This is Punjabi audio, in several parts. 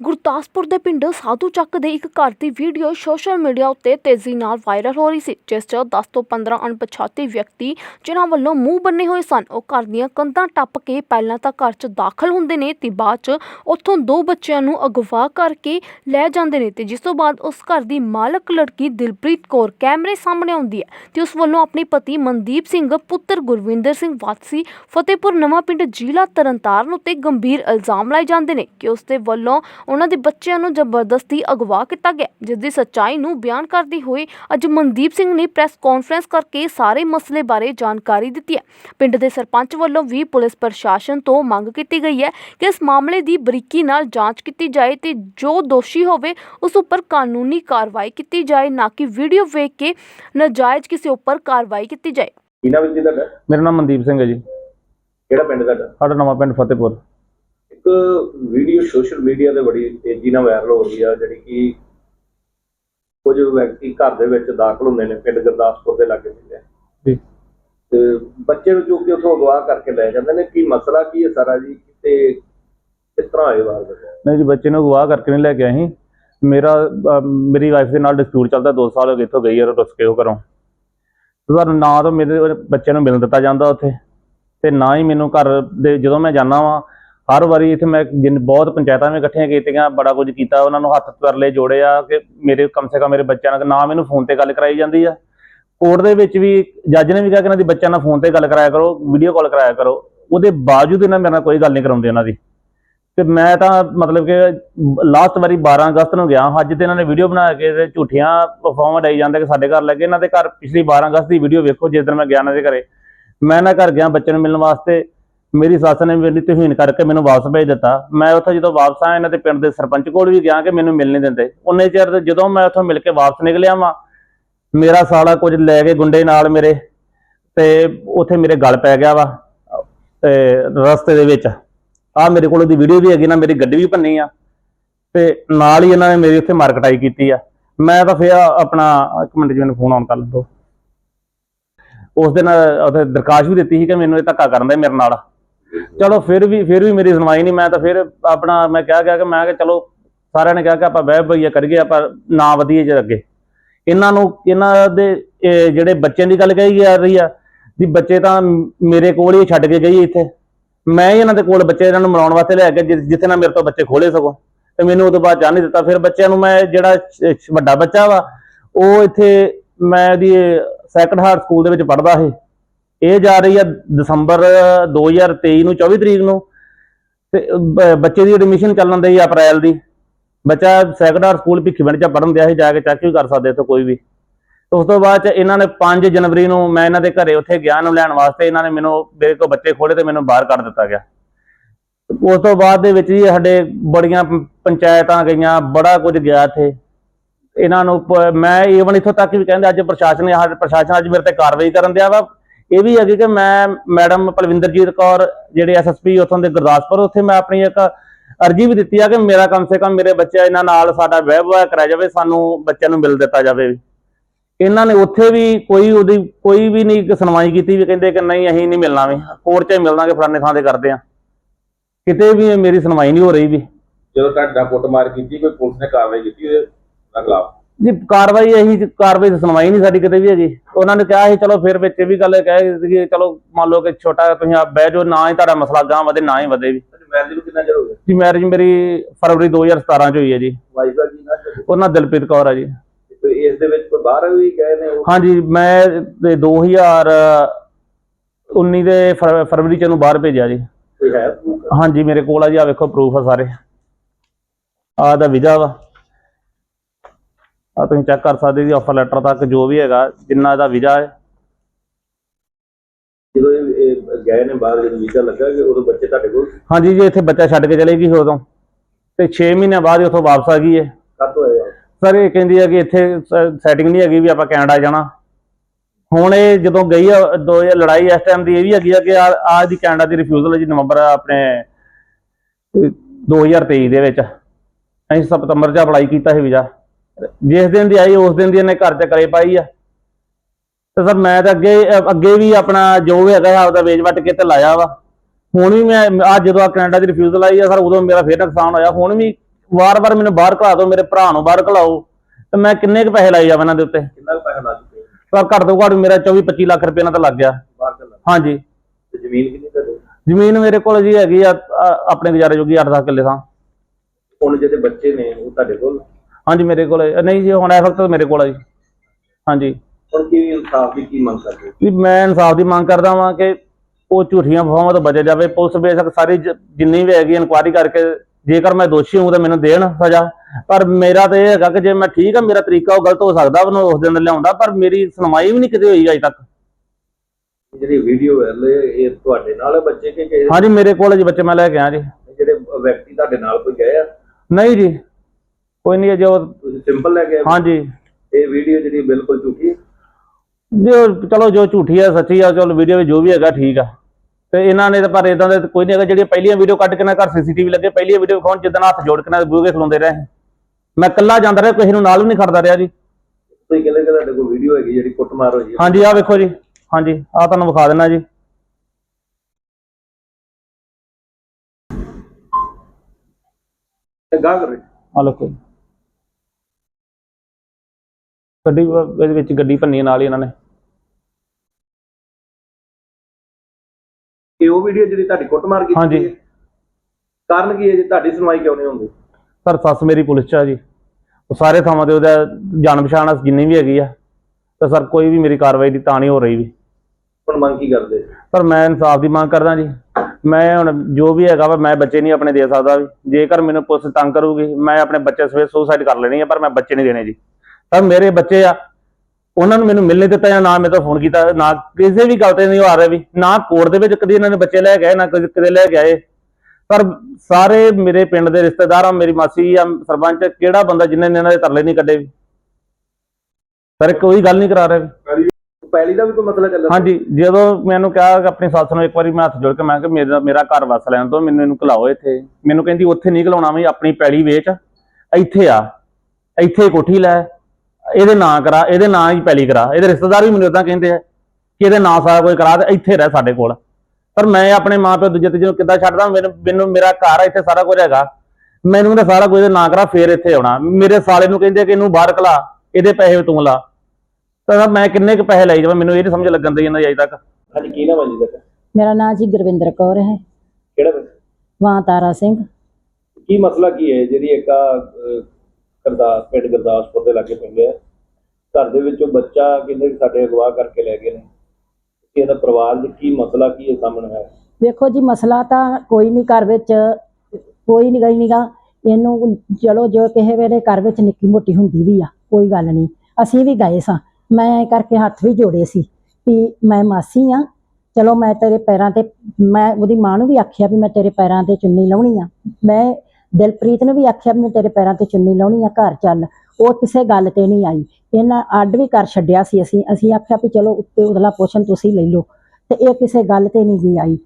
ਗੁਰਦਾਸਪੁਰ ਦੇ ਪਿੰਡ ਸਾਧੂ ਚੱਕ ਦੇ ਇੱਕ ਘਰ ਦੀ ਵੀਡੀਓ ਸੋਸ਼ਲ ਮੀਡੀਆ ਉੱਤੇ ਤੇਜ਼ੀ ਨਾਲ ਵਾਇਰਲ ਹੋ ਰਹੀ ਸੀ, ਜਿਸ 'ਚ 10 ਤੋਂ 15 ਅਣਪਛਾਤੇ ਵਿਅਕਤੀ ਜਿਨ੍ਹਾਂ ਵੱਲੋਂ ਮੂੰਹ ਬੰਨੇ ਹੋਏ ਸਨ, ਉਹ ਘਰ ਦੀਆਂ ਕੰਧਾਂ ਟੱਪ ਕੇ ਪਹਿਲਾਂ ਤਾਂ ਘਰ 'ਚ ਦਾਖਲ ਹੁੰਦੇ ਨੇ ਤੇ ਬਾਅਦ 'ਚ ਉੱਥੋਂ ਦੋ ਬੱਚਿਆਂ ਨੂੰ ਅਗਵਾ ਕਰਕੇ ਲੈ ਜਾਂਦੇ ਨੇ ਤੇ ਜਿਸ ਤੋਂ ਬਾਅਦ ਉਸ ਘਰ ਦੀ ਮਾਲਕ ਲੜਕੀ ਦਿਲਪ੍ਰੀਤ ਕੌਰ ਕੈਮਰੇ ਸਾਹਮਣੇ ਆਉਂਦੀ ਹੈ ਤੇ ਉਸ ਵੱਲੋਂ ਆਪਣੇ ਪਤੀ ਮਨਦੀਪ ਸਿੰਘ, ਪੁੱਤਰ ਗੁਰਵਿੰਦਰ ਸਿੰਘ ਵਾਸੀ, ਫਤਿਹਪੁਰ ਨਵਾਂ ਪਿੰਡ ਜ਼ਿਲ੍ਹਾ ਤਰਨਤਾਰਨ ਉੱਤੇ ਗੰਭੀਰ ਇਲਜ਼ਾਮ ਲਾਏ ਜਾਂਦੇ ਨੇ ਕਿ ਉਸ ਦੇ ਵੱਲੋਂ ਉਹਨਾਂ ਦੇ ਬੱਚਿਆਂ ਨੂੰ ਜ਼ਬਰਦਸਤੀ ਅਗਵਾ ਕੀਤਾ ਗਿਆ ਜਿਸ ਦੀ ਸੱਚਾਈ ਨੂੰ ਬਿਆਨ ਕਰਦੀ ਹੋਏ ਅੱਜ ਮਨਦੀਪ ਸਿੰਘ ਨੇ ਪ੍ਰੈਸ ਕਾਨਫਰੰਸ ਕਰਕੇ ਸਾਰੇ ਮਸਲੇ ਬਾਰੇ ਜਾਣਕਾਰੀ ਦਿੱਤੀ ਹੈ। ਪਿੰਡ ਦੇ ਸਰਪੰਚ ਵੱਲੋਂ ਵੀ ਪੁਲਿਸ ਪ੍ਰਸ਼ਾਸਨ ਤੋਂ ਮੰਗ ਕੀਤੀ ਗਈ ਹੈ ਕਿ ਇਸ ਮਾਮਲੇ ਦੀ ਬਰੀਕੀ ਨਾਲ ਜਾਂਚ ਕੀਤੀ ਜਾਏ ਤੇ ਜੋ ਦੋਸ਼ੀ ਹੋਵੇ ਉਸ ਉੱਪਰ ਕਾਨੂੰਨੀ ਕਾਰਵਾਈ ਕੀਤੀ ਜਾਏ ਨਾ ਕਿ ਵੀਡੀਓ ਵੇਖ ਕੇ ਨਾਜਾਇਜ਼ ਕਿਸੇ ਉੱਪਰ ਕਾਰਵਾਈ ਕੀਤੀ ਜਾਏ। ਜੀ ਤੁਹਾਡਾ? ਮੇਰਾ ਨਾਮ ਮਨਦੀਪ ਸਿੰਘ ਹੈ ਜੀ। ਕਿਹੜਾ ਪਿੰਡ ਤੁਹਾਡਾ? ਸਾਡਾ ਨਵਾਂ ਪਿੰਡ ਫਤਿਹਪੁਰ। ਇੱਕ ਵੀਡੀਓ ਸੋਸ਼ਲ ਮੀਡੀਆ ਤੇ ਬੜੀ ਤੇਜ਼ੀ ਨਾਲ ਵਾਇਰਲ ਹੋ ਰਹੀ ਆ ਜਿਹੜੀ ਕਿ ਕੁਝ ਵਿਅਕਤੀ ਘਰ ਦੇ ਵਿੱਚ ਦਾਖਲ ਹੁੰਦੇ ਨੇ ਪਿੰਡ ਗੁਰਦਾਸਪੁਰ ਦੇ ਲਾਗੇ ਪਿੰਡ ਜੀ। ਤੇ ਬੱਚੇ ਨੂੰ ਚੁੱਕ ਕੇ ਉੱਥੋਂ ਅਗਵਾ ਕਰਕੇ ਲੈ ਜਾਂਦੇ ਨੇ। ਕੀ ਮਸਲਾ ਕੀ ਹੈ ਸਾਰਾ ਜੀ? ਤੇ ਕਿਸ ਤਰ੍ਹਾਂ ਹੋਏ ਬਾਹਰ ਨਹੀਂ ਜੀ ਬੱਚੇ ਨੂੰ ਅਗਵਾ ਕਰਕੇ ਨਹੀਂ ਲੈ ਕੇ ਆਏ। ਮੇਰਾ ਮੇਰੀ ਵਾਈਫ ਦੇ ਨਾਲ ਡਿਸਪਿਊਟ ਚੱਲਦਾ 2 ਸਾਲ ਹੋ ਗਏ ਇੱਥੋਂ ਗਈ ਹੈ ਰੁੱਸ ਕੇ ਉਹ ਤੇ ਤੁਹਾਨੂੰ ਨਾ ਤਾਂ ਮੇਰੇ ਬੱਚੇ ਨੂੰ ਮਿਲਣ ਦਿੱਤਾ ਜਾਂਦਾ ਉੱਥੇ। ਤੇ ਨਾ ਹੀ ਮੈਨੂੰ ਘਰ ਦੇ ਜਦੋਂ ਮੈਂ ਜਾਂਦਾ ਵਾਂ ਹਰ ਵਾਰੀ ਇੱਥੇ ਮੈਂ ਜਿੰਨ ਬਹੁਤ ਪੰਚਾਇਤਾਂ ਵੀ ਇਕੱਠੀਆਂ ਕੀਤੀਆਂ, ਬੜਾ ਕੁਝ ਕੀਤਾ, ਉਹਨਾਂ ਨੂੰ ਹੱਥ ਤਰਲੇ ਜੋੜੇ ਆ ਕਿ ਮੇਰੇ ਕਮ ਸੇ ਕਮ ਮੇਰੇ ਬੱਚਿਆਂ ਨਾਲ, ਨਾ ਮੈਨੂੰ ਫੋਨ ਤੇ ਗੱਲ ਕਰਾਈ ਜਾਂਦੀ ਆ। ਕੋਰਟ ਦੇ ਵਿੱਚ ਵੀ ਜੱਜ ਨੇ ਵੀ ਕਿਹਾ ਕਿ ਇਹਨਾਂ ਦੀ ਬੱਚਿਆਂ ਨਾਲ ਫੋਨ ਤੇ ਗੱਲ ਕਰਾਇਆ ਕਰੋ, ਵੀਡੀਓ ਕਾਲ ਕਰਾਇਆ ਕਰੋ, ਉਹਦੇ ਬਾਵਜੂਦ ਇਹਨਾਂ ਮੇਰੇ ਨਾਲ ਕੋਈ ਗੱਲ ਨਹੀਂ ਕਰਾਉਂਦੇ ਉਹਨਾਂ ਦੀ। ਤੇ ਮੈਂ ਤਾਂ ਮਤਲਬ ਕਿ ਲਾਸਟ ਵਾਰੀ 12 ਅਗਸਤ ਨੂੰ ਗਿਆ ਅੱਜ ਤੇ ਇਹਨਾਂ ਨੇ ਵੀਡੀਓ ਬਣਾ ਕੇ ਤੇ ਝੂਠੀਆਂ ਅਫਵਾਹਾਂ ਡਾਈ ਜਾਂਦੇ ਕਿ ਸਾਡੇ ਘਰ ਲੱਗੇ। ਇਹਨਾਂ ਦੇ ਘਰ ਪਿਛਲੀ 12 ਅਗਸਤ ਦੀ ਵੀਡੀਓ ਵੇਖੋ, ਜਿਸ ਦਿਨ ਮੈਂ ਗਿਆ ਇਹਨਾਂ ਦੇ ਘਰੇ। ਮੈਂ ਇਹਨਾਂ ਘਰ ਗਿਆ ਬੱਚੇ ਨੂੰ ਮਿਲਣ ਵਾਸਤੇ। ਮੇਰੀ ਸੱਸ ਨੇ ਮੇਰੀ ਤਹੀਨ ਕਰਕੇ ਮੈਨੂੰ ਵਾਪਸ ਭੇਜ ਦਿੱਤਾ। ਮੈਂ ਉੱਥੇ ਜਦੋਂ ਵਾਪਸ ਆਇਆ, ਇਹਨਾਂ ਦੇ ਪਿੰਡ ਦੇ ਸਰਪੰਚ ਕੋਲ ਵੀ ਗਿਆ ਕਿ ਮੈਨੂੰ ਮਿਲ ਨਹੀਂ ਦਿੰਦੇ। ਉਹਨੇ ਚਿਰ ਜਦੋਂ ਮੈਂ ਉੱਥੋਂ ਮਿਲ ਕੇ ਵਾਪਸ ਨਿਕਲਿਆ ਵਾਂ, ਮੇਰਾ ਸਾਲਾ ਕੁਝ ਲੈ ਕੇ ਗੁੰਡੇ ਨਾਲ ਮੇਰੇ ਤੇ ਉੱਥੇ ਮੇਰੇ ਗਲ ਪੈ ਗਿਆ ਵਾ, ਤੇ ਰਸਤੇ ਦੇ ਵਿੱਚ। ਆ ਮੇਰੇ ਕੋਲ ਉਹਦੀ ਵੀਡੀਓ ਵੀ ਹੈਗੀ ਨਾ, ਮੇਰੀ ਗੱਡੀ ਵੀ ਭੰਨੀ ਆ, ਤੇ ਨਾਲ ਹੀ ਇਹਨਾਂ ਨੇ ਮੇਰੀ ਉੱਥੇ ਮਾਰਕਟਾਈ ਕੀਤੀ ਆ। ਮੈਂ ਤਾਂ ਫੇਰ ਆਪਣਾ, ਇੱਕ ਮਿੰਟ ਜੀ, ਮੈਨੂੰ ਫੋਨ ਆਨ ਕਰ ਲਓ ਉਸ ਦਿਨ ਉਹਦੇ ਦਰਖਾਸਤ ਵੀ ਦਿੱਤੀ ਸੀ ਕਿ ਮੈਨੂੰ ਇਹ ਧੱਕਾ ਕਰਨ ਦੇ ਮੇਰੇ ਨਾਲ। ਚਲੋ ਫਿਰ ਵੀ ਫਿਰ ਵੀ ਮੇਰੀ ਸੁਣਵਾਈ ਨਹੀਂ, ਮੈਂ ਤਾਂ ਫਿਰ ਆਪਣਾ ਮੈਂ ਕਿਹਾ ਗਿਆ ਕਿ ਮੈਂ ਕਿ ਚਲੋ ਸਾਰਿਆਂ ਨੇ ਕਿਹਾ ਕਿ ਆਪਾਂ ਬਹਿ ਬਈਆ ਕਰੀਏ, ਆਪਾਂ ਨਾ ਵਧੀਏ ਜੇ ਅੱਗੇ। ਇਹਨਾਂ ਨੂੰ ਇਹਨਾਂ ਦੇ ਜਿਹੜੇ ਬੱਚਿਆਂ ਦੀ ਗੱਲ ਕਹੀ ਜਾ ਰਹੀ ਆ, ਵੀ ਬੱਚੇ ਤਾਂ ਮੇਰੇ ਕੋਲ ਹੀ ਛੱਡ ਕੇ ਗਈ ਇੱਥੇ। ਮੈਂ ਹੀ ਇਹਨਾਂ ਦੇ ਕੋਲ ਬੱਚੇ ਇਹਨਾਂ ਨੂੰ ਮਿਲਾਉਣ ਵਾਸਤੇ ਲੈ ਕੇ ਜਿੱਥੇ ਨਾ ਮੇਰੇ ਤੋਂ ਬੱਚੇ ਖੋਲੇ ਸਗੋਂ ਤੇ ਮੈਨੂੰ ਉਹ ਤੋਂ ਬਾਅਦ ਜਾਣ ਨਹੀਂ ਦਿੱਤਾ। ਫਿਰ ਬੱਚਿਆਂ ਨੂੰ ਮੈਂ ਜਿਹੜਾ ਵੱਡਾ ਬੱਚਾ ਵਾ, ਉਹ ਇੱਥੇ ਮੈਂ ਦੀ ਸੈਕੰਡ ਹਾਰਟ ਸਕੂਲ ਦੇ ਵਿੱਚ ਪੜ੍ਹਦਾ ਸੀ। ਇਹ ਜਾ ਰਹੀ ਆ ਦਸੰਬਰ 2023 ਨੂੰ 24 ਤਰੀਕ ਨੂੰ। ਤੇ ਬੱਚੇ ਦੀ ਐਡਮਿਸ਼ਨ ਚੱਲਣ ਦੀ ਅਪ੍ਰੈਲ ਦੀ। ਬੱਚਾ ਸੈਕੰਡ ਹਾਰਟ ਸਕੂਲ ਭਿੱਖੀਵਿੰਡ ਚ ਪੜ੍ਹਨ ਦਿਆ ਸੀ, ਜਾ ਕੇ ਚੈੱਕ ਵੀ ਕਰ ਸਕਦੇ ਇੱਥੇ ਕੋਈ ਵੀ। ਉਸ ਤੋਂ ਬਾਅਦ ਚ ਇਹਨਾਂ ਨੇ 5 ਜਨਵਰੀ ਨੂੰ ਮੈਂ ਇਹਨਾਂ ਦੇ ਘਰੇ ਉੱਥੇ ਗਿਆ ਨੂੰ ਲੈਣ ਵਾਸਤੇ ਇਹਨਾਂ ਨੇ ਮੈਨੂੰ, ਮੇਰੇ ਕੋਲ ਬੱਚੇ ਖੋਲੇ ਤੇ ਮੈਨੂੰ ਬਾਹਰ ਕੱਢ ਦਿੱਤਾ ਗਿਆ। ਉਸ ਤੋਂ ਬਾਅਦ ਦੇ ਵਿੱਚ ਜੀ ਸਾਡੇ ਬੜੀਆਂ ਪੰਚਾਇਤਾਂ ਗਈਆਂ, ਬੜਾ ਕੁਝ ਗਿਆ ਇੱਥੇ। ਇਹਨਾਂ ਨੂੰ ਮੈਂ ਈਵਨ ਇੱਥੋਂ ਤੱਕ ਵੀ ਕਹਿੰਦੇ ਅੱਜ ਪ੍ਰਸ਼ਾਸਨ ਨੇ ਪ੍ਰਸ਼ਾਸਨ ਅੱਜ ਮੇਰੇ ਤੇ ਕਾਰਵਾਈ ਕਰਨ ਦਿਆ ਵਾ। ਇਹ ਵੀ ਹੈਗੀ ਕਿ ਮੈਂ ਮੈਡਮ ਪਲਵਿੰਦਰਜੀਤ ਕੌਰ ਜਿਹੜੇ ਐਸਐਸਪੀ ਉੱਥੋਂ ਦੇ ਗੁਰਦਾਸਪੁਰ ਉੱਥੇ ਮੈਂ ਆਪਣੀ ਇੱਕ ਅਰਜੀ ਵੀ ਦਿੱਤੀ ਆ ਕਿ ਮੇਰਾ ਕਮ ਸੇ ਕਮ ਮੇਰੇ ਬੱਚੇ ਇਹਨਾਂ ਨਾਲ ਸਾਡਾ ਵਿਆਹ ਵਿਆਹ ਕਰਾਇਆ ਜਾਵੇ ਸਾਨੂੰ ਬੱਚਿਆਂ ਨੂੰ ਮਿਲ ਦਿੱਤਾ ਜਾਵੇ। ਇਹਨਾਂ ਨੇ ਉੱਥੇ ਵੀ ਕੋਈ ਉਹਦੀ ਕੋਈ ਵੀ ਨਹੀਂ ਸੁਣਵਾਈ ਕੀਤੀ ਵੀ ਕਹਿੰਦੇ ਕਿ ਨਹੀਂ ਅਸੀਂ ਨਹੀਂ ਮਿਲਣਾ ਵੀ ਕੋਰਟ 'ਚ ਮਿਲਣਾਗੇ ਫਲਾਣੇ ਥਾਂ ਤੇ ਕਰਦੇ ਆ। ਕਿਤੇ ਵੀ ਮੇਰੀ ਸੁਣਵਾਈ ਨਹੀਂ ਹੋ ਰਹੀ ਵੀ। ਜਦੋਂ ਤੁਹਾਡਾ ਕੁੱਟਮਾਰ ਕੀਤੀ ਕੋਈ ਪੁਲਿਸ ਨੇ ਕਾਰਵਾਈ ਕੀਤੀ ਉਹਦੇ ਖਿਲਾਫ? ਜੀ ਕਾਰਵਾਈ ਇਹੀ ਕਾਰਵਾਈ ਦੀ ਸੁਣਵਾਈ ਨਹੀਂ ਸਾਡੀ ਕਿਤੇ ਵੀ ਹੈਗੀ। ਉਹਨਾਂ ਨੇ ਕਿਹਾ ਸੀ ਚਲੋ ਫਿਰ ਵਿੱਚ ਇਹ ਵੀ ਗੱਲ ਕਹਿ ਕਿ ਚਲੋ ਮੰਨ ਲਓ ਕਿ ਛੋਟਾ ਤੁਸੀਂ ਆਪ ਬਹਿ ਜਾਓ ਨਾ ਹੀ ਤੁਹਾਡਾ ਮਸਲਾ ਗਾਂ ਵਧੇ ਨਾ ਹੀ ਵਧੇ ਵੀ। ਮੈਰਿਜ ਨੂੰ ਕਿੰਨਾ ਚਿਰ ਹੋ ਗਿਆ? ਜੀ ਮੈਰਿਜ ਮੇਰੀ ਫਰਵਰੀ 2017 ਚ ਹੋਈ ਹੈ ਜੀ। ਵਾਈਫ ਦਾ ਕੀ ਨਾ ਉਹਨਾਂ ਦਿਲਪ੍ਰੀਤ ਕੌਰ ਆ ਜੀ। ਇਸ ਦੇ ਵਿੱਚ ਕੋਈ ਬਾਹਰ ਵੀ ਗਏ ਨੇ ਉਹ ਹਾਂਜੀ ਮੈਂ ਤੇ 2019 ਦੇ ਫਰ- ਫਰਵਰੀ ਚ ਇਹਨੂੰ ਬਾਹਰ ਭੇਜਿਆ ਜੀ। ਕੋਈ ਹੈ proof? ਹਾਂਜੀ ਮੇਰੇ ਕੋਲ ਆ ਜੀ ਆ ਵੇਖੋ ਪ੍ਰੂਫ ਆ ਸਾਰੇ। ਆ ਦਾ ਵੀਜ਼ਾ ਵਾ। ਆ ਤੁਸੀਂ ਚੈੱਕ ਕਰ ਸਕਦੇ ਜੀ ਆਫਰ ਲੈਟਰ ਤੱਕ ਜੋ ਵੀ ਹੈਗਾ ਜਿੰਨਾ ਇਹਦਾ ਵੀਜ਼ਾ ਹੈ। ਜਦੋਂ ਇਹ ਗਏ ਨੇ ਬਾਹਰ ਜਦੋਂ ਵੀਜ਼ਾ ਲੱਗਾ ਕਿ ਉਦੋਂ ਬੱਚੇ ਤੁਹਾਡੇ ਕੋਲ? ਹਾਂਜੀ ਜੀ ਇੱਥੇ ਬੱਚਾ ਛੱਡ ਕੇ ਚਲੇ ਗਈ ਸੀ ਉਦੋਂ। ਤੇ 6 ਮਹੀਨਿਆਂ ਬਾਅਦ ਉੱਥੋਂ ਵਾਪਸ ਆ ਗਈ ਹੈ। ਕਦ ਹੋਇਆ ਸਰ ਇਹ ਕਹਿੰਦੀ ਹੈ ਕਿ ਇੱਥੇ ਸੈਟਿੰਗ ਨਹੀਂ ਹੈਗੀ ਵੀ ਆਪਾਂ ਕੈਨੇਡਾ ਜਾਣਾ। ਹੁਣ ਇਹ ਜਦੋਂ ਗਈ ਆ ਦੋ ਇਹ ਲੜਾਈ ਇਸ ਟਾਈਮ ਦੀ ਇਹ ਵੀ ਹੈਗੀ ਆ ਕਿ ਆ ਆ ਦੀ ਕੈਨੇਡਾ ਦੀ ਰਿਫਿਊਜ਼ਲ ਹੈ ਜੀ ਨਵੰਬਰ ਆਪਣੇ ਅਹ, 2023 ਦੇ ਵਿੱਚ। ਅਸੀਂ ਸਤੰਬਰ 'ਚ ਅਪਲਾਈ ਕੀਤਾ ਸੀ ਵੀਜ਼ਾ। ਜਿਸ ਦਿਨ ਦੀ ਆਈ ਉਸ ਦਿਨ ਦੀ ਇਹਨੇ ਘਰ 'ਚ ਕਰੇ ਪਾਈ ਆ। ਤੇ ਸਰ ਮੈਂ ਤਾਂ ਅੱਗੇ ਅੱਗੇ ਵੀ ਆਪਣਾ ਜੋ ਵੀ ਹੈਗਾ ਆਪਦਾ ਵੇਚ ਵੱਟ ਕੇ ਤੇ ਲਾਇਆ ਵਾ। ਹੁਣ ਵੀ ਮੈਂ ਆ ਜਦੋਂ ਆ ਕੈਨੇਡਾ ਦੀ ਰਿਫਿਊਜ਼ਲ ਆਈ ਆ ਸਰ ਉਦੋਂ ਮੇਰਾ ਫੇਰ ਨੁਕਸਾਨ ਹੋਇਆ। ਹੁਣ ਵੀ ਵਾਰ-ਵਾਰ ਮੈਨੂੰ ਬਾਹਰ ਘਲਾ ਦਿਓ ਮੇਰੇ ਭਰਾ ਨੂੰ ਬਾਹਰ ਘਲਾਓ ਤੇ ਮੈਂ ਕਿੰਨੇ ਕੁ ਪੈਸੇ ਲਾਈ ਜਾਵਾਂ ਇਹਨਾਂ ਦੇ ਉੱਤੇ? ਕਿੰਨਾ ਕੁ ਪੈਸਾ ਲਾ ਚੁੱਕੇ? ਪਰ ਘੱਟ ਤੋਂ ਘੱਟ ਮੇਰਾ 24-25 ਲੱਖ ਰੁਪਏ ਨਾਲ ਤਾਂ ਲੱਗ ਗਿਆ। ਹਾਂਜੀ। ਤੇ ਜ਼ਮੀਨ ਕਿੰਨੀ ਤੁਹਾਡੇ? ਜ਼ਮੀਨ ਮੇਰੇ ਕੋਲ ਜੀ ਹੈਗੀ ਆ ਆ, ਆਪਣੇ ਗੁਜ਼ਾਰੇ ਜੋਗੀ 8-10 ਕਿੱਲੇ ਥਾਂ। ਹੁਣ ਜਿਹੜੇ ਬੱਚੇ ਨੇ ਉਹ ਤੁਹਾਡੇ ਕੋਲ? ਹਾਂਜੀ ਮੇਰੇ ਕੋਲ ਹੈ। ਨਹੀਂ ਜੀ ਹੁਣ ਇਸ ਵਕਤ ਮੇਰੇ ਕੋਲ ਆ ਜੀ। ਹਾਂਜੀ। ਹੁਣ ਕੀ ਇਨਸਾਫ ਦੀ ਕੀ ਮੰਗ ਕਰਦੇ ਹੋ? ਵੀ ਮੈਂ ਇਨਸਾਫ ਦੀ ਮੰਗ ਕਰਦਾ ਵਾਂ ਕਿ ਉਹ ਝੂਠੀਆਂ ਅਫਵਾਹਾਂ ਤੋਂ ਬਚਿਆ ਜਾਵੇ। ਪੁਲਿਸ ਬੇਸ਼ੱਕ ਸਾਰੀ ਜ- ਜਿੰਨੀ ਵੀ ਹੈਗੀ ਇਨਕੁਆਇਰੀ ਕਰਕੇ ਜੇਕਰ ਮੈਂ ਦੋਸ਼ੀ ਹਾਂ ਤਾਂ ਮੈਨੂੰ ਦੇਣ ਸਜ਼ਾ। ਪਰ ਮੇਰਾ ਤਾਂ ਇਹ ਹੈਗਾ ਕਿ ਜੇ ਮੈਂ ਠੀਕ ਆ ਮੇਰਾ ਤਰੀਕਾ ਉਹ ਗਲਤ ਹੋ ਸਕਦਾ ਉਹਨੂੰ ਉਸ ਦਿਨ ਲਿਆਉਂਦਾ ਪਰ ਮੇਰੀ ਸੁਣਵਾਈ ਵੀ ਨਹੀਂ ਕਿਤੇ ਹੋਈ ਅਜੇ ਤੱਕ। ਇਹ ਜਿਹੜੀ ਵੀਡੀਓ ਹੈ ਇਹ ਤੁਹਾਡੇ ਨਾਲ ਹੈ ਬੱਚੇ ਕੇ ਕਿ ਹਾਂਜੀ ਮੇਰੇ ਕੋਲ ਜੀ ਬੱਚੇ ਮੈਂ ਲੈ ਕੇ ਆਇਆ ਜੀ। ਜਿਹੜੇ ਵਿਅਕਤੀ ਤੁਹਾਡੇ ਨਾਲ ਕੋਈ ਗਏ ਆ? ਨਹੀਂ ਜੀ। ਕੋਈ ਨਹੀਂ ਜੋ ਸਿੰਪਲ ਲੈ ਕੇ? ਹਾਂਜੀ। ਇਹ ਵੀਡੀਓ ਜਿਹੜੀ ਬਿਲਕੁਲ ਝੂਠੀ? ਜੋ ਚਲੋ ਜੋ ਝੂਠੀ ਆ ਸੱਚੀ ਆ ਚਲੋ ਵੀਡੀਓ ਵਿੱਚ ਜੋ ਵੀ ਹੈਗਾ ਠੀਕ ਆ। ਤੇ ਇਹਨਾਂ ਨੇ ਤਾਂ ਪਰ ਇਦਾਂ ਦੇ ਕੋਈ ਨਹੀਂ ਹੈਗਾ ਜਿਹੜੀਆਂ ਪਹਿਲੀਆਂ ਵੀਡੀਓ ਕੱਢ ਕੇ ਨਾ ਘਰ ਸੀਸੀਟੀਵੀ ਲੱਗੇ ਪਹਿਲੀਆਂ ਵੀਡੀਓ ਵਿਖਾਉਣ ਜਿੱਦਣ ਹੱਥ ਜੋੜ ਕੇ ਨਾ ਬੂਹੇ ਖਲੋਂਦੇ ਰਹੇ। ਮੈਂ ਇਕੱਲਾ ਜਾਂਦਾ ਰਿਹਾ ਕਿਸੇ ਨੂੰ ਨਾਲ ਵੀ ਨਹੀਂ ਖੜਦਾ ਰਿਹਾ ਜੀ। ਤੁਸੀਂ ਕਹਿੰਦੇ ਕਿ ਤੁਹਾਡੇ ਕੋਲ ਵੀਡੀਓ ਹੈਗੀ ਜਿਹੜੀ ਕੁੱਟਮਾਰ ਹੋਈ ਹਾਂਜੀ ਆਹ ਵੇਖੋ ਜੀ। ਹਾਂਜੀ ਆਹ ਤੁਹਾਨੂੰ ਵਿਖਾ ਦੇਣਾ ਜੀ। ਰਹੇ ਆਹ ਲੋ ਕੋਈ। ਗੱਡੀ ਇਹਦੇ ਵਿੱਚ ਗੱਡੀ ਭੰਨੀ ਨਾਲ ਹੀ ਇਹਨਾਂ ਨੇ। ਇਹ ਉਹ ਵੀਡੀਓ ਜਿਹੜੀ ਤੁਹਾਡੀ ਕੁੱਟਮਾਰ ਕੀਤੀ ਹਾਂਜੀ। ਹੈ? ਕਾਰਨ ਕੀ ਹੈ ਜੀ? ਤੁਹਾਡੀ ਸੁਣਵਾਈ ਕਿਉਂ ਨਹੀਂ ਹੁੰਦੀ? ਸਰ ਸੱਸ ਮੇਰੀ ਪੁਲਿਸ ਚ ਆ ਜੀ। ਉਹ ਸਾਰੇ ਥਾਵਾਂ ਤੇ ਉਹਦਾ ਜਾਣ ਪਛਾਣ ਜਿੰਨੀ ਵੀ ਹੈਗੀ ਆ ਤੇ ਸਰ ਕੋਈ ਵੀ ਮੇਰੀ ਕਾਰਵਾਈ ਦੀ ਤਾਂ ਨਹੀਂ ਹੋ ਰਹੀ ਵੀ। ਹੁਣ ਮੰਗ ਕੀ ਕਰਦੇ? ਪਰ ਮੈਂ ਇਨਸਾਫ ਦੀ ਮੰਗ ਕਰਦਾ ਜੀ। ਮੈਂ ਹੁਣ ਜੋ ਵੀ ਹੈਗਾ ਵਾ ਮੈਂ ਬੱਚੇ ਨਹੀਂ ਆਪਣੇ ਦੇ ਸਕਦਾ ਵੀ। ਜੇਕਰ ਮੈਨੂੰ ਪੁਲਿਸ ਤੰਗ ਕਰੂਗੀ ਮੈਂ ਆਪਣੇ ਬੱਚੇ ਸਵੇਰ ਸੁਸਾਈਡ ਕਰ ਲੈਣੀ ਆ ਪਰ ਮੈਂ ਬੱਚੇ ਨਹੀਂ ਦੇਣੇ ਜੀ। ਪਰ ਮੇਰੇ ਬੱਚੇ ਆ ਉਹਨਾਂ ਨੂੰ ਮੈਨੂੰ ਮਿਲਣੇ ਦਿੱਤਾ ਜਾਂ ਨਾ ਮੇਰੇ ਤੋਂ ਫੋਨ ਕੀਤਾ ਨਾ ਕਿਸੇ ਵੀ ਗੱਲ ਤੇ ਨਹੀਂ ਆ ਰਿਹਾ ਵੀ ਨਾ ਕੋਰਟ ਦੇ ਵਿੱਚ ਕਦੀ ਇਹਨਾਂ ਨੇ ਬੱਚੇ ਲੈ ਆਏ ਨਾ ਕਦੇ ਕਦੇ ਲੈ ਆਏ। ਪਰ ਸਾਰੇ ਮੇਰੇ ਪਿੰਡ ਦੇ ਰਿਸ਼ਤੇਦਾਰ ਆ ਮੇਰੀ ਮਾਸੀ ਆ ਸਰਪੰਚ ਕਿਹੜਾ ਬੰਦਾ ਜਿਨ੍ਹਾਂ ਨੇ ਇਹਨਾਂ ਦੇ ਤਰਲੇ ਨਹੀਂ ਕੱਢੇ ਵੀ। ਪਰ ਕੋਈ ਗੱਲ ਨਹੀਂ ਕਰਾ ਰਿਹਾ ਵੀ। ਪਹਿਲੀ ਦਾ ਵੀ ਕੋਈ ਮਸਲਾ ਚੱਲ ਰਿਹਾ ਹਾਂਜੀ ਜਦੋਂ ਮੈਨੂੰ ਕਿਹਾ ਆਪਣੀ ਸੱਸ ਨੂੰ ਇੱਕ ਵਾਰੀ ਮੈਂ ਹੱਥ ਜੋੜ ਕੇ ਮੈਂ ਕਿ ਮੇਰਾ ਮੇਰਾ ਘਰ ਵਸ ਲੈਣ ਤੋਂ ਮੈਨੂੰ ਇਹਨੂੰ ਘਲਾਓ ਇੱਥੇ। ਮੈਨੂੰ ਕਹਿੰਦੀ ਉੱਥੇ ਨਹੀਂ ਘਲਾਉਣਾ ਮੈਂ ਆਪਣੀ ਪੈਲੀ ਵੇਚ ਇੱਥੇ ਆ ਇੱਥੇ ਕੋਠੀ ਲੈ ਇਹਦੇ ਨਾਂ ਕਰਾ ਇਹਦੇ ਨਾਂ ਹੀ ਪੈਲੀ ਕਰਾ। ਇਹਦੇ ਰਿਸ਼ਤੇਦਾਰ ਵੀ ਮੈਨੂੰ ਇਦਾਂ ਕਹਿੰਦੇ ਆ ਕਿ ਇਹਦੇ ਨਾਂ ਸਾਰਾ ਕੁਝ ਕਰਾ ਤੇ ਇੱਥੇ ਰਹਿ ਸਾਡੇ ਕੋਲ। ਪਰ ਮੈਂ ਆਪਣੇ ਮਾਪੇ ਦੂਜੇ ਤੀਜੇ ਨੂੰ ਕਿੱਦਾਂ ਛੱਡਦਾ? ਮੈਨੂੰ ਮੇਰਾ ਘਰ ਆ ਇੱਥੇ ਸਾਰਾ ਕੁਝ ਹੈਗਾ। ਮੈਨੂੰ ਤਾਂ ਸਾਰਾ ਕੁਝ ਇਹਦੇ ਨਾਂ ਕਰਾ ਫੇਰ ਇੱਥੇ ਆਉਣਾ। ਮੇਰੇ ਸਾਲੇ ਨੂੰ ਕਹਿੰਦੇ ਕਿ ਇਹਨੂੰ ਬਾਹਰ ਘਲਾ ਇਹਦੇ ਪੈਸੇ ਤੂੰ ਲਾ। ਤਾਂ ਮੈਂ ਕਿੰਨੇ ਕੁ ਪੈਸੇ ਲਾਈ ਜਾਵਾਂ ਮੈਨੂੰ ਇਹ ਨਹੀਂ ਸਮਝ ਲੱਗਣ ਦੀ ਜਾਂਦਾ ਅਜੇ ਤੱਕ। ਹਾਂਜੀ ਕੀ ਨਾਮ ਹੈ ਜੀ ਤੁਹਾਡਾ ਮੇਰਾ ਨਾਂ ਜੀ ਗੁਰਵਿੰਦਰ ਕੌਰ ਹੈ। ਕਿਹੜਾ? ਵਾਂ ਤਾਰਾ ਸਿੰਘ। ਕੀ ਮਸਲਾ ਕੀ ਹੈ? ਜਿਹੜੀ ਇੱਕ ਆ ਪਿੰਡ ਗੁਰਦਾਸਪੁਰ ਦੇ ਲਾਗੇ ਪਿੰਡ ਹੈ ਘਰ ਦੇ ਵਿੱਚੋਂ ਬੱਚਾ ਕਹਿੰਦੇ ਸਾਡੇ ਅਗਵਾ ਕਰਕੇ ਲੈ ਗਏ ਨੇ। ਕਿ ਇਹਦਾ ਪਰਿਵਾਰ ਦੇ ਕੀ ਮਸਲਾ, ਕੀ ਹੈ ਸਾਹਮਣੇ ਹੈ ਵੇਖੋ ਜੀ, ਮਸਲਾ ਤਾਂ ਕੋਈ ਨਹੀਂ ਘਰ ਵਿੱਚ, ਕੋਈ ਨਹੀਂ ਗਈ ਨੀਗਾ ਇਹਨੂੰ ਚਲੋ, ਜੋ ਕਿਸੇ ਵੇਲੇ ਘਰ ਵਿੱਚ ਨਿੱਕੀ ਮੋਟੀ ਹੁੰਦੀ ਵੀ ਆ, ਕੋਈ ਗੱਲ ਨਹੀਂ। ਅਸੀਂ ਵੀ ਗਏ ਸਾਂ। ਮੈਂ ਕਰਕੇ ਹੱਥ ਵੀ ਜੋੜੇ ਸੀ ਵੀ ਮੈਂ ਮਾਸੀ ਆ। ਚਲੋ, ਮੈਂ ਤੇਰੇ ਪੈਰਾਂ ਤੇ, ਮੈਂ ਉਹਦੀ ਮਾਂ ਨੂੰ ਵੀ ਆਖਿਆ ਵੀ ਮੈਂ ਤੇਰੇ ਪੈਰਾਂ ਤੇ ਚੁੰਨੀ ਲਾਉਣੀ ਆ। ਮੈਂ ਦਿਲਪ੍ਰੀਤ ਨੂੰ ਵੀ ਆਖਿਆ ਮੈਂ ਤੇਰੇ ਪੈਰਾਂ ਤੇ ਚੁੰਨੀ ਲਾਉਣੀ ਆ ਘਰ ਚੱਲ। ਉਹ ਕਿਸੇ ਗੱਲ ਤੇ ਨਹੀਂ ਆਈ। ਇਹਨਾਂ ਅੱਡ ਵੀ ਕਰ ਛੱਡਿਆ ਸੀ ਅਸੀਂ। ਅਸੀਂ ਆਖਿਆ ਵੀ ਚਲੋ ਉੱਤੇ ਉਦਲਾ ਪੋਸ਼ਨ ਤੁਸੀਂ ਲੈ ਲਓ। ਤੇ ਇਹ ਕਿਸੇ ਗੱਲ ਤੇ ਨਹੀਂ ਗਈ ਆਈ।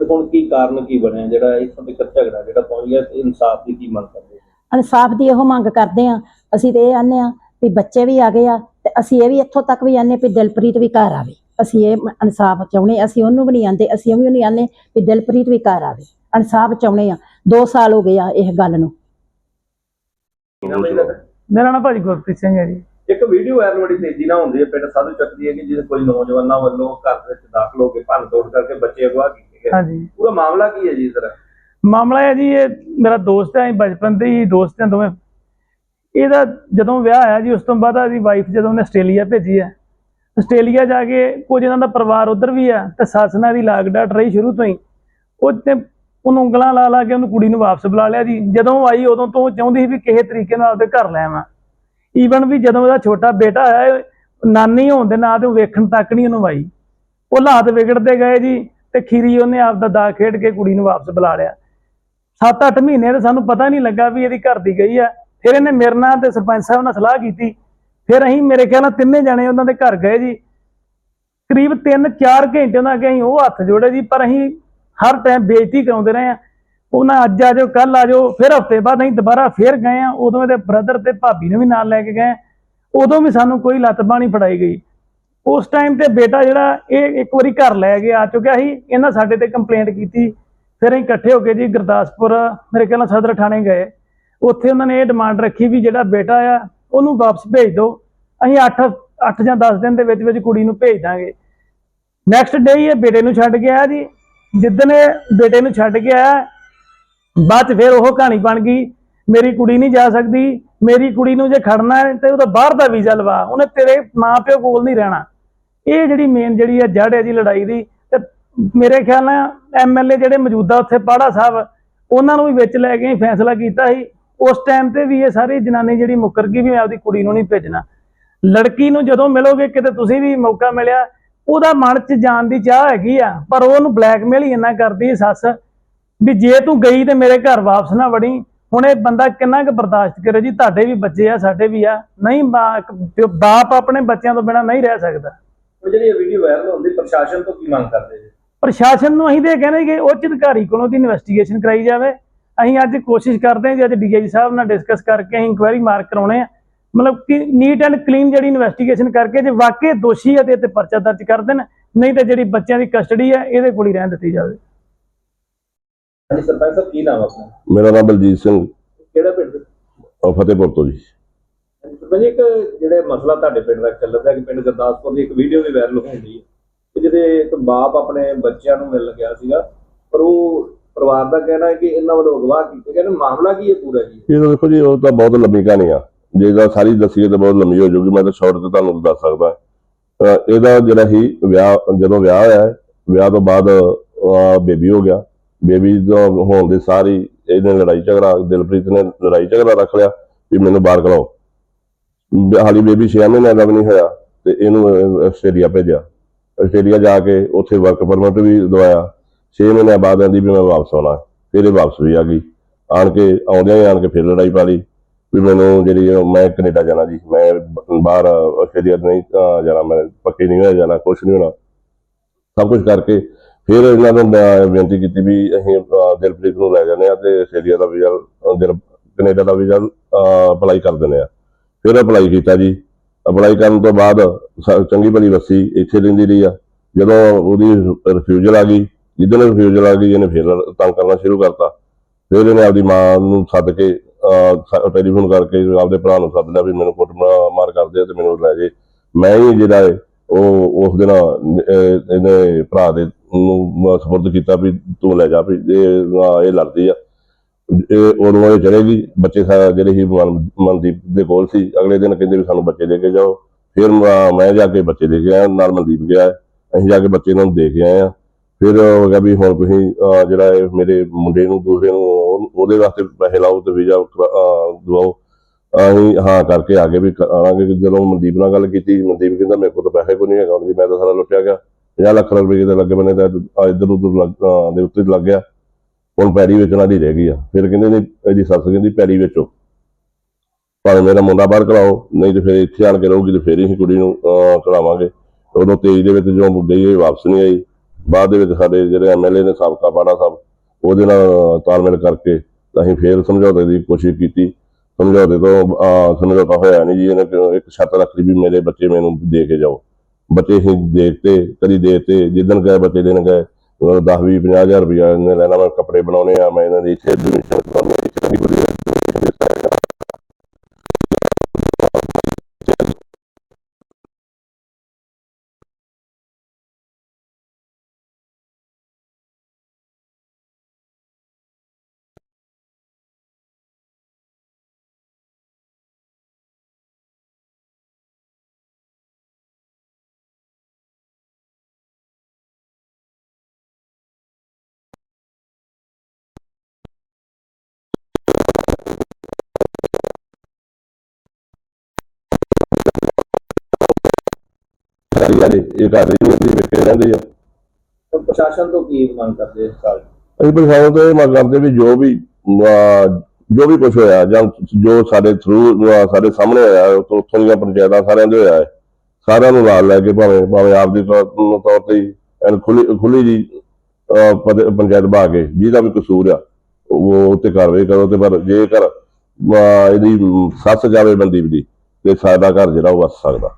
ਤੇ ਹੁਣ ਕੀ ਕਾਰਨ ਕੀ ਬਣਿਆ? ਜਿਹੜਾ ਇਸ ਸਮੇਂ ਝਗੜਾ ਜਿਹੜਾ ਪਹੁੰਚ ਗਿਆ ਤੇ ਇਨਸਾਫ ਦੀ ਕੀ ਮੰਗ ਕਰਦੇ ਹੋ? ਇਨਸਾਫ ਦੀ ਇਹੋ ਮੰਗ ਕਰਦੇ ਆ ਅਸੀਂ ਤੇ ਇਹ ਆਨੇ ਆ ਵੀ ਬੱਚੇ ਵੀ ਆ ਗਏ ਆ ਤੇ ਅਸੀਂ ਇਹ ਵੀ ਇੱਥੋਂ ਤੱਕ ਵੀ ਆਨੇ ਵੀ ਦਿਲਪ੍ਰੀਤ ਵੀ ਘਰ ਆਵੇ। ਅਸੀਂ ਇਹ ਇਨਸਾਫ ਚਾਹੁੰਦੇ ਅਸੀਂ ਉਹਨੂੰ ਵੀ ਨਹੀਂ ਆਂਦੇ ਅਸੀਂ ਉਹ ਵੀ ਨਹੀਂ ਆਨੇ ਵੀ ਦਿਲਪ੍ਰੀਤ ਵੀ ਘਰ ਆਵੇ। ਇਨਸਾਫ ਚਾਹੁੰਦੇ ਆ। 2 ਸਾਲ ਹੋ ਗਏ ਆ ਇਹ ਗੱਲ ਨੂੰ? ਮੇਰਾ ਨਾਮ ਭਾਜੀ ਗੁਰਪ੍ਰੀਤ ਸਿੰਘ ਹੈ ਜੀ। ਇੱਕ ਵੀਡੀਓ ਵਾਇਰਲ ਬੜੀ ਤੇਜ਼ੀ ਨਾਲ ਹੁੰਦੀ ਹੈ ਪਿੰਡ ਸਾਧੂ ਚੱਕਦੀ ਹੈ ਕਿ ਜਿਹਦੇ ਕੁਝ ਨੌਜਵਾਨਾਂ ਵੱਲੋਂ ਘਰ ਦੇ ਵਿੱਚ ਦਾਖਲ ਹੋ ਕੇ ਭੰਨ ਤੋੜ ਕਰਕੇ ਬੱਚੇ ਅਗਵਾ ਕੀਤੇ ਗਏ। ਹਾਂਜੀ। ਪੂਰਾ ਮਾਮਲਾ ਕੀ ਹੈ ਜੀ ਸਰ ਮਾਮਲਾ ਹੈ ਜੀ ਇਹ ਮੇਰਾ ਦੋਸਤ ਹੈ ਬਚਪਨ ਦੇ ਹੀ ਦੋਸਤ ਹਾਂ ਦੋਵੇਂ। ਇਹਦਾ ਜਦੋਂ ਵਿਆਹ ਹੋਇਆ ਜੀ ਉਸ ਤੋਂ ਬਾਅਦ ਇਹਦੀ ਵਾਈਫ ਜਦੋਂ ਉਹਨੇ ਆਸਟ੍ਰੇਲੀਆ ਭੇਜੀ ਹੈ। ਆਸਟ੍ਰੇਲੀਆ ਜਾ ਕੇ ਕੁਝ ਇਹਨਾਂ ਦਾ ਪਰਿਵਾਰ ਉਧਰ ਵੀ ਆ ਤੇ ਸੱਸ ਨਾਲ ਦੀ ਲਾਗ ਡਾਟ ਰਹੀ ਸ਼ੁਰੂ ਤੋਂ ਹੀ। ਉਹ ਤੇ ਉਹਨੂੰ ਉਂਗਲਾਂ ਲਾ ਲਾ ਕੇ ਉਹਨੂੰ ਕੁੜੀ ਨੂੰ ਵਾਪਸ ਬੁਲਾ ਲਿਆ ਜੀ। ਜਦੋਂ ਆਈ, ਉਦੋਂ ਤੋਂ ਉਹ ਚਾਹੁੰਦੀ ਸੀ ਵੀ ਕਿਸੇ ਤਰੀਕੇ ਨਾਲ ਆਪਦੇ ਘਰ ਲੈ ਆਵਾਂ। ਈਵਨ ਵੀ ਜਦੋਂ ਉਹਦਾ ਛੋਟਾ ਬੇਟਾ ਹੋਇਆ ਨਾਨੀ ਹੋਣ ਦੇ ਨਾਂ ਤੇ ਉਹ ਵੇਖਣ ਤੱਕ ਨਹੀਂ ਉਹਨੂੰ ਆਈ। ਉਹ ਹਾਲਾਤ ਵਿਗੜਦੇ ਗਏ ਜੀ ਤੇ ਖੀਰੀ ਉਹਨੇ ਆਪ ਦਾ ਦਾ ਖੇਡ ਕੇ ਕੁੜੀ ਨੂੰ ਵਾਪਸ ਬੁਲਾ ਲਿਆ। 7-8 ਮਹੀਨੇ ਤੇ ਸਾਨੂੰ ਪਤਾ ਨਹੀਂ ਲੱਗਾ ਵੀ ਇਹਦੀ ਘਰ ਦੀ ਗਈ ਆ। ਫਿਰ ਇਹਨੇ ਮੇਰੇ ਨਾਲ ਤੇ ਸਰਪੰਚ ਸਾਹਿਬ ਨਾਲ ਸਲਾਹ ਕੀਤੀ। ਫਿਰ ਅਸੀਂ ਮੇਰੇ ਖਿਆਲ ਨਾਲ ਤਿੰਨੇ ਜਣੇ ਉਹਨਾਂ ਦੇ ਘਰ ਗਏ ਜੀ। ਕਰੀਬ 3-4 ਘੰਟੇ ਉਹਨਾਂ ਅੱਗੇ ਅਸੀਂ ਉਹ ਹੱਥ ਜੋੜੇ ਜੀ, ਪਰ ਅਸੀਂ ਹਰ ਟਾਈਮ ਬੇਇੱਜ਼ਤੀ ਕਰਾਉਂਦੇ ਰਹੇ ਆ। ਉਹਨਾਂ ਅੱਜ ਆ ਜਾਓ ਕੱਲ ਆ ਜਾਓ, ਫਿਰ ਹਫ਼ਤੇ ਬਾਅਦ ਅਸੀਂ ਦੁਬਾਰਾ ਫੇਰ ਗਏ ਆ। ਉਦੋਂ ਇਹਦੇ ਬ੍ਰਦਰ ਤੇ ਭਾਬੀ ਨੂੰ ਵੀ ਨਾਲ ਲੈ ਕੇ ਗਏ ਉਦੋਂ ਵੀ ਸਾਨੂੰ ਕੋਈ ਲੱਤ ਬਾਣੀ ਫੜਾਈ ਗਈ। ਉਸ ਟਾਈਮ ਤੇ ਬੇਟਾ ਜਿਹੜਾ ਇਹ ਇੱਕ ਵਾਰੀ ਘਰ ਲੈ ਕੇ ਆ ਚੁੱਕਿਆ ਸੀ, ਇਹਨਾਂ ਸਾਡੇ ਤੇ ਕੰਪਲੇਂਟ ਕੀਤੀ। ਫਿਰ ਅਸੀਂ ਇਕੱਠੇ ਹੋ ਕੇ ਜੀ ਗੁਰਦਾਸਪੁਰ, ਮੇਰੇ ਖਿਆਲ ਨਾਲ ਸਦਰ ਥਾਣੇ ਗਏ। ਉੱਥੇ ਉਹਨਾਂ ਨੇ ਇਹ ਡਿਮਾਂਡ ਰੱਖੀ ਵੀ ਜਿਹੜਾ ਬੇਟਾ ਆ, ਉਹਨੂੰ ਵਾਪਸ ਭੇਜ ਦਿਓ। ਅਸੀਂ 8 8 ਜਾਂ 10 ਦਿਨ ਦੇ ਵਿੱਚ ਵਿੱਚ ਕੁੜੀ ਨੂੰ ਭੇਜ ਦਾਂਗੇ। ਨੈਕਸਟ ਡੇ ਹੀ ਇਹ ਬੇਟੇ ਨੂੰ ਛੱਡ ਕੇ ਆਇਆ ਜੀ। ਜਿੱਦਣ ਬੇਟੇ ਨੂੰ ਛੱਡ ਕੇ ਆਇਆ, ਬਾਅਦ ਚ ਫਿਰ ਉਹ ਕਹਾਣੀ ਬਣ ਗਈ, ਮੇਰੀ ਕੁੜੀ ਨਹੀਂ ਜਾ ਸਕਦੀ, ਮੇਰੀ ਕੁੜੀ ਨੂੰ ਜੇ ਖੜਨਾ ਹੈ ਤੇ ਉਹਦਾ ਬਾਹਰ ਦਾ ਵੀਜ਼ਾ ਲਵਾ, ਉਹਨੇ ਤੇਰੇ ਮਾਪਿਓ ਕੋਲ ਨਹੀਂ ਰਹਿਣਾ। ਇਹ ਜਿਹੜੀ ਮੇਨ ਜਿਹੜੀ ਹੈ ਜੜ ਹੈ ਜੀ ਲੜਾਈ ਦੀ, ਤੇ ਮੇਰੇ ਖਿਆਲ ਨਾਲ ਐਮਐਲਏ ਜਿਹੜੇ ਮੌਜੂਦਾ ਉੱਥੇ ਪਾੜਾ ਸਾਹਿਬ, ਉਹਨਾਂ ਨੂੰ ਵੀ ਵਿੱਚ ਲੈ ਕੇ ਫੈਸਲਾ ਕੀਤਾ ਸੀ। ਉਸ ਟਾਈਮ ਤੇ ਵੀ ਇਹ ਸਾਰੀ ਜਨਾਨੀ ਜਿਹੜੀ ਮੁੱਕਰ ਗਈ ਵੀ ਮੈਂ ਆਪਦੀ ਕੁੜੀ ਨੂੰ ਨਹੀਂ ਭੇਜਣਾ। ਲੜਕੀ ਨੂੰ ਜਦੋਂ ਮਿਲੋਗੇ, ਕਿਤੇ ਤੁਸੀਂ ਵੀ ਮੌਕਾ ਮਿਲਿਆ ਉਹਦਾ ਮਨ 'ਚ ਜਾਣ ਦੀ ਚਾਹ ਹੈਗੀ ਆ ਪਰ ਉਹ ਉਹਨੂੰ ਬਲੈਕਮੇਲ ਹੀ ਇੰਨਾ ਕਰਦੀ ਸੱਸ ਵੀ ਜੇ ਤੂੰ ਗਈ ਤੇ ਮੇਰੇ ਘਰ ਵਾਪਸ ਨਾ ਵੜੀ ਹੁਣ ਇਹ ਬੰਦਾ ਕਿੰਨਾ ਕੁ ਬਰਦਾਸ਼ਤ ਕਰੇ ਜੀ ਤੁਹਾਡੇ ਵੀ ਬੱਚੇ ਆ ਸਾਡੇ ਵੀ ਆ ਨਹੀਂ ਬਾਪ ਆਪਣੇ ਬੱਚਿਆਂ ਤੋਂ ਬਿਨਾ ਨਹੀਂ ਰਹਿ ਸਕਦਾ। ਹੁਣ ਜਿਹੜੀ ਇਹ ਵੀਡੀਓ ਵਾਇਰਲ ਹੁੰਦੀ ਪ੍ਰਸ਼ਾਸਨ ਤੋਂ ਕੀ ਮੰਗ ਕਰਦੇ ਜੀ? ਪ੍ਰਸ਼ਾਸਨ ਨੂੰ ਅਸੀਂ ਤੇ ਇਹ ਕਹਿੰਦੇ ਕਿ ਉੱਚ ਅਧਿਕਾਰੀ ਕੋਲੋਂ ਦੀ ਇਨਵੈਸਟੀਗੇਸ਼ਨ ਕਰਾਈ ਜਾਵੇ। ਅਸੀਂ ਅੱਜ ਕੋਸ਼ਿਸ਼ ਕਰਦੇ ਹਾਂ ਜੀ ਅੱਜ ਡੀਆਈ ਸਾਹਿਬ ਨਾਲ ਡਿਸਕਸ ਕਰਕੇ ਅਸੀਂ ਇਨਕੁਆਇਰੀ ਮਾਰਕ ਕਰਾਉਣੇ ਆ। ਮਤਲਬ ਕਿ ਨੀਟ ਐਂਡ ਕਲੀਨ ਜਿਹੜੀ ਇਨਵੈਸਟੀਗੇਸ਼ਨ ਕਰਕੇ ਜੇ ਵਾਕਈ ਦੋਸ਼ੀ ਹੈ ਤੇ ਪਰਚਾ ਦਰਜ ਕਰ ਦੇਣ ਨਹੀਂ ਤੇ ਜਿਹੜੀ ਬੱਚਿਆਂ ਦੀ ਕਸਟਡੀ ਹੈ ਇਹਦੇ ਕੋਲ ਹੀ ਰਹਿਣ ਦਿੱਤੀ ਜਾਵੇ। ਹਾਂਜੀ ਸਰਪੰਚ ਸਾਹਿਬ ਕੀ ਨਾਮ ਆਪਣਾ? ਮੇਰਾ ਨਾਮ ਬਲਜੀਤ ਸਿੰਘ। ਕਿਹੜਾ ਪਿੰਡ? ਫਤਿਹਪੁਰ ਤੋਂ ਜੀ। ਸਰਪੰਚ ਜੀ, ਇੱਕ ਜਿਹੜੇ ਮਸਲਾ ਤੁਹਾਡੇ ਪਿੰਡ ਦਾ ਚੱਲਦਾ ਕਿ ਪਿੰਡ ਗੁਰਦਾਸਪੁਰ ਦੀ ਇੱਕ ਵੀਡੀਓ ਵੀ ਵਾਇਰਲ ਹੁੰਦੀ ਹੈ ਕਿ ਜਿਹਦੇ ਇੱਕ ਬਾਪ ਆਪਣੇ ਬੱਚਿਆਂ ਨੂੰ ਮਿਲਣ ਗਿਆ ਸੀਗਾ ਪਰ ਉਹ ਪਰਿਵਾਰ ਦਾ ਕਹਿਣਾ ਹੈ ਕਿ ਇਹਨਾਂ ਵੱਲੋਂ ਅਗਵਾ ਕੀਤੇ ਗਏ ਨੇ। ਮਾਮਲਾ ਕੀ ਹੈ ਪੂਰਾ ਜੀ? ਇਹ ਦੇਖੋ ਜੀ ਉਹ ਤਾਂ ਬਹੁਤ ਲੰਮੀ ਕਹਾਣੀ ਆ। ਜੇ ਇਹਦਾ ਸਾਰੀ ਦੱਸੀਏ ਤਾਂ ਬਹੁਤ ਲੰਮੀ ਹੋ ਜਾਊਗੀ, ਮੈਂ ਤਾਂ ਸ਼ਾਰਟ ਤੇ ਤੁਹਾਨੂੰ ਦੱਸ ਸਕਦਾ। ਇਹਦਾ ਜਿਹੜਾ ਹੀ ਵਿਆਹ, ਜਦੋਂ ਵਿਆਹ ਹੋਇਆ, ਵਿਆਹ ਤੋਂ ਬਾਅਦ ਬੇਬੀ ਹੋ ਗਿਆ। ਬੇਬੀ ਦਾ ਹੋਣ ਦੇ ਸਾਰੀ ਇਹਨੇ ਲੜਾਈ ਝਗੜਾ, ਦਿਲਪ੍ਰੀਤ ਨੇ ਲੜਾਈ ਝਗੜਾ ਰੱਖ ਲਿਆ ਵੀ ਮੈਨੂੰ ਬਾਹਰ ਕਰਾਓ ਹਾਲੀ ਬੇਬੀ 6 ਮਹੀਨਿਆਂ ਦਾ ਵੀ ਨਹੀਂ ਹੋਇਆ ਤੇ ਇਹਨੂੰ ਆਸਟ੍ਰੇਲੀਆ ਭੇਜਿਆ। ਆਸਟ੍ਰੇਲੀਆ ਜਾ ਕੇ ਉੱਥੇ ਵਰਕ ਪਰਮਿਟ ਵੀ ਦਵਾਇਆ। 6 ਮਹੀਨਿਆਂ ਬਾਅਦ ਆਂਦੀ ਵੀ ਮੈਂ ਵਾਪਸ ਆਉਣਾ। ਫਿਰ ਇਹ ਵਾਪਸ ਵੀ ਆ ਗਈ। ਆਣ ਕੇ, ਆਉਂਦਿਆਂ ਹੀ ਆਣ ਕੇ ਫਿਰ ਲੜਾਈ ਪਾ ਲਈ। ਵੀ ਮੈਨੂੰ ਜਿਹੜੀ ਮੈਂ ਕੈਨੇਡਾ ਜਾਣਾ ਜੀ, ਮੈਂ ਬਾਹਰ ਆਸਟ੍ਰੇਲੀਆ ਨਹੀਂ ਜਾਣਾ, ਮੈਂ ਪੱਕੇ ਨਹੀਂ ਹੋਇਆ ਜਾਣਾ, ਕੁਛ ਨਹੀਂ ਹੋਣਾ। ਸਭ ਕੁਝ ਕਰਕੇ ਫਿਰ ਇਹਨਾਂ ਨੂੰ ਬੇਨਤੀ ਕੀਤੀ ਵੀ ਅਸੀਂ ਦਿਲਪ੍ਰੀਤ ਨੂੰ ਲੈ ਜਾਂਦੇ ਆ ਤੇ ਆਸਟ੍ਰੇਲੀਆ ਦਾ ਵੀਜ਼ਾ ਕੈਨੇਡਾ ਦਾ ਵੀਜ਼ਾ ਅਪਲਾਈ ਕਰ ਦਿੰਦੇ ਆ ਫਿਰ ਅਪਲਾਈ ਕੀਤਾ ਜੀ। ਅਪਲਾਈ ਕਰਨ ਤੋਂ ਬਾਅਦ ਚੰਗੀ ਭਲੀ ਵਸੀ ਇੱਥੇ ਰਹਿੰਦੀ ਰਹੀ ਆ। ਜਦੋਂ ਉਹਦੀ ਰਿਫਿਊਜ਼ਲ ਆ ਗਈ, ਜਿੱਦਣ ਰਿਫਿਊਜ਼ਲ ਆ ਗਈ, ਇਹਨੇ ਫਿਰ ਤੰਗ ਕਰਨਾ ਸ਼ੁਰੂ ਕਰਤਾ। ਫਿਰ ਇਹਨੇ ਆਪਦੀ ਮਾਂ ਨੂੰ ਸੱਦ ਕੇ ਟੈਲੀਫੋਨ ਕਰਕੇ ਆਪਦੇ ਭਰਾ ਨੂੰ ਸੱਦ ਲਿਆ ਵੀ ਮੈਨੂੰ ਕੁੱਟ ਮਾਰ ਕਰਦੇ ਆ ਤੇ ਮੈਨੂੰ ਲੈ ਜੇ। ਮੈਂ ਹੀ ਜਿਹੜਾ ਹੈ ਉਹ, ਉਸ ਦਿਨ ਇਹਨੇ ਭਰਾ ਦੇ ਨੂੰ ਸਪੁਰਦ ਕੀਤਾ ਵੀ ਤੂੰ ਲੈ ਜਾ ਵੀ ਇਹ ਇਹ ਲੜਦੀ ਆ। ਇਹ ਉਦੋਂ ਇਹ ਚਲੇ ਗਈ ਬੱਚੇ ਜਿਹੜੇ ਸੀ ਮਨ- ਮਨਦੀਪ ਦੇ ਕੋਲ ਸੀ, ਅਗਲੇ ਦਿਨ ਕਹਿੰਦੇ ਵੀ ਸਾਨੂੰ ਬੱਚੇ ਦੇ ਕੇ ਜਾਓ। ਫਿਰ ਮੈਂ ਜਾ ਕੇ ਬੱਚੇ ਦੇ ਕੇ ਆਇਆ, ਨਾਲ ਮਨਦੀਪ ਗਿਆ। ਹੈ। ਅਸੀਂ ਜਾ ਕੇ ਬੱਚੇ ਨੂੰ ਦੇ ਕੇ ਆਏ ਆ। ਫਿਰ ਹੋ ਗਿਆ ਵੀ ਹੁਣ ਤੁਸੀਂ ਜਿਹੜਾ ਇਹ ਮੇਰੇ ਮੁੰਡੇ ਨੂੰ ਦੂਸਰੇ ਨੂੰ ਉਹਦੇ ਵਾਸਤੇ ਪੈਸੇ ਲਾਓ ਤੇ ਵੀਜ਼ਾ ਦਵਾਓ। ਅਸੀਂ ਹਾਂ ਕਰਕੇ ਆ ਗਏ ਵੀ ਕਰਾਂਗੇ ਕਿ ਜਦੋਂ ਮਨਦੀਪ ਨਾਲ ਗੱਲ ਕੀਤੀ ਮਨਦੀਪ ਕਹਿੰਦਾ ਮੇਰੇ ਕੋਲ ਤਾਂ ਪੈਸੇ ਕੋਈ ਨਹੀਂ ਹੈਗਾ ਹੁਣ ਜੀ ਮੈਂ ਤਾਂ ਸਾਰਾ ਲੁੱਟਿਆ ਗਿਆ। 50 ਲੱਖ ਰੁਪਏ ਦੇ ਲੱਗੇ ਬੰਨੇ ਤਾਂ ਆਹ ਇੱਧਰ ਉੱਧਰ ਦੇ ਉੱਤੇ ਲੱਗ ਗਿਆ। ਹੁਣ ਪੈੜੀ ਵੇਚਣ ਵਾਲੀ ਰਹਿ ਗਈ ਆ। ਫਿਰ ਕਹਿੰਦੇ ਨੇ ਇਹਦੀ ਸੱਸ ਕਹਿੰਦੀ ਪੈੜੀ ਵੇਚੋ। ਭਾਵੇਂ ਮੇਰਾ ਮੁੰਡਾ ਬਾਹਰ ਕਰਾਓ ਨਹੀਂ ਤੇ ਫਿਰ ਇੱਥੇ ਆਣ ਕੇ ਰਹੂਗੀ ਤੇ ਫਿਰ ਹੀ ਕੁੜੀ ਨੂੰ ਅਹ, ਕਰਾਵਾਂਗੇ। ਉਦੋਂ ਤੇਜ਼ ਦੇ ਵਿੱਚ ਜਦੋਂ ਮੁੱਦੇ ਇਹ ਵਾਪਸ ਨਹੀਂ ਆਈ। ਬਾਅਦ ਦੇ ਵਿੱਚ ਸਾਡੇ ਜਿਹੜੇ ਐਮਐਲਏ ਨੇ ਸਾਬਕਾ ਬਾੜਾ ਸਾਹਿਬ, ਉਹਦੇ ਨਾਲ ਤਾਲਮੇਲ ਕਰਕੇ ਅਸੀਂ ਫੇਰ ਸਮਝੌਤੇ ਦੀ ਕੋਸ਼ਿਸ਼ ਕੀਤੀ। ਸਮਝੌਤੇ ਤੋਂ ਸਮਝੌਤਾ ਹੋਇਆ ਨਹੀਂ ਜੀ, ਇਹਨੇ ਇੱਕ ਛੱਤ ਰੱਖ ਲਈ ਵੀ ਮੇਰੇ ਬੱਚੇ ਮੈਨੂੰ ਦੇ ਕੇ ਜਾਓ। ਬੱਚੇ ਹੀ ਦੇਤੇ ਕਦੀ ਦੇਤੇ, ਜਿੱਦਣ ਗਏ ਬੱਚੇ ਦੇਣ ਗਏ 10 20 50 ਹਜ਼ਾਰ ਰੁਪਇਆ ਇਹਨੇ ਲੈਣਾ, ਮੈਂ ਕੱਪੜੇ ਬਣਾਉਣੇ ਆ, ਮੈਂ ਇਹਨਾਂ ਦੀ ਇੱਥੇ ਐਡਮਿਸ਼ਨ ਕਰਾਉਣੀ ਆ ਇੱਥੇ ਚੰਗੀ ਵਧੀਆ ਸਾਰੀ ਗੱਲ ਇਹ ਕਰ ਰਹੀ ਹੈ ਵੇਖੇ ਰਹਿੰਦੇ ਆ। ਹੁਣ ਪ੍ਰਸ਼ਾਸਨ ਤੋਂ ਕੀ ਮੰਗ ਕਰਦੇ ਇਸ ਸਾਲ? ਅਸੀਂ ਪ੍ਰਸ਼ਾਸਨ ਤੋਂ ਇਹ ਮੰਗ ਕਰਦੇ ਵੀ ਜੋ ਵੀ ਅਹ, ਜੋ ਵੀ ਕੁਝ ਹੋਇਆ ਜਾਂ ਜੋ ਸਾਡੇ ਥਰੂ ਸਾਡੇ ਸਾਹਮਣੇ ਹੋਇਆ ਉੱਥੋਂ ਉੱਥੋਂ ਦੀਆਂ ਪੰਚਾਇਤਾਂ ਸਾਰਿਆਂ ਦੇ ਹੋਇਆ ਹੈ ਸਾਰਿਆਂ ਨੂੰ ਨਾਲ ਲੈ ਕੇ ਭਾਵੇਂ ਭਾਵੇਂ ਆਪ ਦੀ ਤੌਰ ਤੌਰ ਤੇ ਹੀ ਐਨ ਖੁੱਲੀ ਖੁੱਲੀ ਜੀ ਅਹ, ਪੰਚਾਇਤ ਬਾ ਕੇ ਜਿਹਦਾ ਵੀ ਕਸੂਰ ਆ ਉਹ ਉੱਤੇ ਕਾਰਵਾਈ ਕਰੋ ਤੇ ਪਰ ਜੇਕਰ ਅਹ, ਇਹਦੀ ਸੱਸ ਜਾਵੇ ਮਨਦੀਪ ਦੀ ਤੇ ਸਾਡਾ ਘਰ ਜਿਹੜਾ ਉਹ ਵਸ ਸਕਦਾ।